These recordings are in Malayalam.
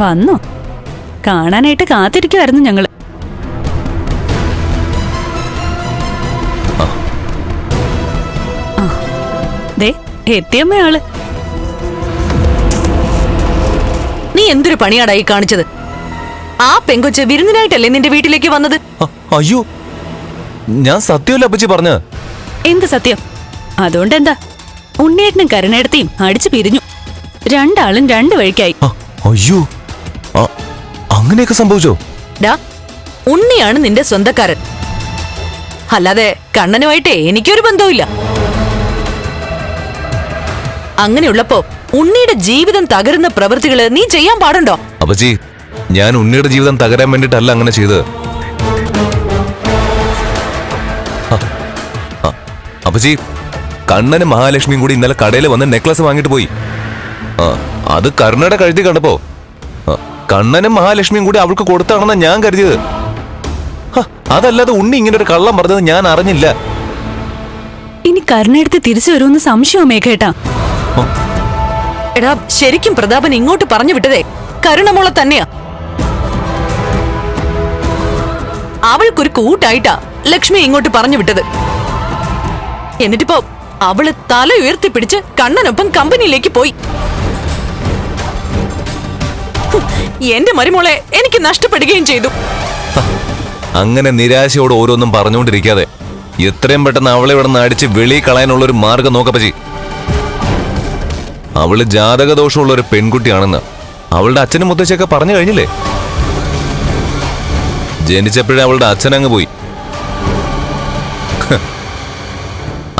വന്നോ. കാണാനായിട്ട് കാത്തിരിക്കുമായിരുന്നു ഞങ്ങൾ. ആ, ദേ എത്തിയമ്മയാൾ. നീ എന്തൊരു പണിയാടായി കാണിച്ചത്? ആ പെങ്കൊച്ച് വിരുന്നിനായിട്ടല്ലേ നിന്റെ വീട്ടിലേക്ക് വന്നത്? അയ്യോ ഞാൻ സത്യമല്ല അപ്പച്ചി പറഞ്ഞ എന്ത് സത്യം? അതുകൊണ്ട് എന്താ ഉണ്ണിയേട്ടനും കരുണേടത്തെയും അടിച്ചു പിരിഞ്ഞു. രണ്ടാളും രണ്ടു വഴിക്കായി. അയ്യോ. അങ്ങനെയൊക്കെ സംഭവിച്ചോ? ഡാ ഉണ്ണിയാണ് നിന്റെ സ്വന്തക്കാരൻ. അല്ലാതെ കണ്ണനുമായിട്ട് എനിക്കൊരു ബന്ധവുമില്ല. അങ്ങനെയുള്ളപ്പോ ഉണ്ണിയുടെ ജീവിതം തകരുന്ന പ്രവൃത്തികൾ നീ ചെയ്യാൻ പാടുണ്ടോ? അപ്പച്ചി ഞാൻ ഉണ്ണിയുടെ ജീവിതം തകരാൻ വേണ്ടിട്ടല്ല അങ്ങനെ ചെയ്തത്. അപ്പച്ചി കണ്ണനും മഹാലക്ഷ്മിയും കൂടി ഇന്നലെ കടയിൽ വന്ന് നെക്ലസ് വാങ്ങിട്ട് പോയി. ആ, അത് കരുണയുടെ കഴുതി കണ്ടപ്പോ. കണ്ണനും മഹാലക്ഷ്മിയും കൂടി അവൾക്ക് കൊടുത്താണെന്ന് ഞാൻ കരുതിയത്. അതല്ലാതെ ഉണ്ണി ഇങ്ങനെ ഒരു കള്ളം പറഞ്ഞത് ഞാൻ അറിഞ്ഞില്ല. ഇനി കരുണെടുത്ത് തിരിച്ചു വരുമെന്ന് സംശയമേ കേട്ടാ എടാ ശരിക്കും പ്രതാപൻ ഇങ്ങോട്ട് പറഞ്ഞു വിട്ടതേ കരുണമോളെ തന്നെയാ. അവൾക്കൊരു കൂട്ടായിട്ടാ ലക്ഷ്മി ഇങ്ങോട്ട് പറഞ്ഞു വിട്ടത്. എന്നിട്ടിപ്പോ അവൾ തല ഉയർത്തിപ്പിടിച്ച് കണ്ണനൊപ്പം കമ്പനിയിലേക്ക് പോയി. എന്റെ മരുമോളെ എനിക്ക് നഷ്ടപ്പെടുകയും ചെയ്തു. അങ്ങനെ നിരാശയോട് ഓരോന്നും പറഞ്ഞുകൊണ്ടിരിക്കാതെ എത്രയും പെട്ടെന്ന് അവളെ ഇവിടെ നിന്ന് അടിച്ച് വെളി കളയാനുള്ള ഒരു മാർഗം നോക്കപ്പച്ചി അവൾ ജാതകദോഷമുള്ള ഒരു പെൺകുട്ടിയാണെന്ന് അവളുടെ അച്ഛനും മുത്തശ്ശിയൊക്കെ പറഞ്ഞു കഴിഞ്ഞില്ലേ? ജനിച്ചപ്പോഴേ അവളുടെ അച്ഛനങ്ങ് പോയി.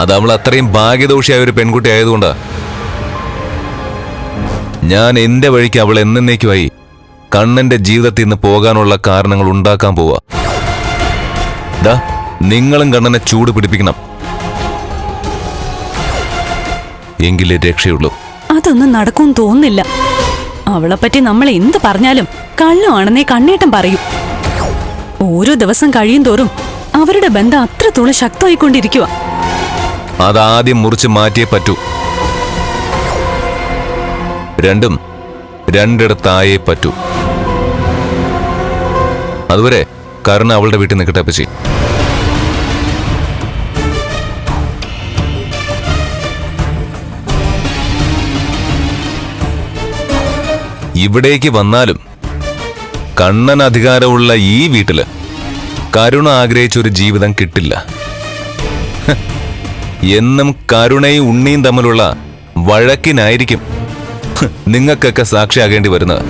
അത് അവൾ അത്രയും ഭാഗ്യദോഷിയായ ഒരു പെൺകുട്ടി ആയതുകൊണ്ടാ. ഞാൻ എന്റെ വഴിക്ക് അവൾ എന്നേക്കുമായി കണ്ണന്റെ ജീവിതത്തിൽ നിന്ന് പോകാനുള്ള കാരണങ്ങൾ ഉണ്ടാക്കാൻ പോവാ. ദാ നിങ്ങളും കണ്ണനെ ചൂട് പിടിപ്പിക്കണം. എങ്കിലേ രക്ഷയുള്ളൂ. അതൊന്നും നടക്കുമെന്ന് തോന്നുന്നില്ല. അവളെപ്പറ്റി നമ്മൾ എന്ത് പറഞ്ഞാലും കള്ളുവാണെന്നേ കണ്ണേട്ടം പറയും. ഓരോ ദിവസം കഴിയും തോറും അവരുടെ ബന്ധം അത്രത്തോളം ശക്തമായിക്കൊണ്ടിരിക്കുക അതാദ്യം മുറിച്ച് മാറ്റിയേ പറ്റൂ. രണ്ടും രണ്ടിടത്തായേ പറ്റൂ. അതുവരെ കരുണ അവളുടെ വീട്ടിൽ നിൽക്കട്ടെ അപ്പച്ചി. ഇവിടേക്ക് വന്നാലും കണ്ണൻ അധികാരമുള്ള ഈ വീട്ടിൽ കരുണ ആഗ്രഹിച്ചൊരു ജീവിതം കിട്ടില്ല. എന്നും കരുണയും ഉണ്ണിയും തമ്മിലുള്ള വഴക്കിനായിരിക്കും നിങ്ങൾക്കൊക്കെ സാക്ഷിയാകേണ്ടി വരുന്നത്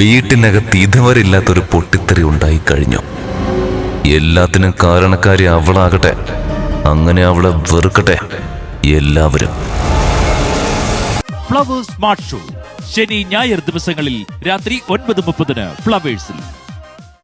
വീട്ടിനകത്ത് ഇതുവരെ ഇല്ലാത്തൊരു പൊട്ടിത്തെറി ഉണ്ടായി കഴിഞ്ഞു എല്ലാത്തിനും കാരണക്കാരി അവളാകട്ടെ. അങ്ങനെ അവളെ വെറുക്കട്ടെ. എല്ലാവരും. Flowers smart show. ശനി ഞായർ ദിവസങ്ങളിൽ രാത്രി ഒൻപത് മുപ്പതിന് ഫ്ലവേഴ്സിൽ.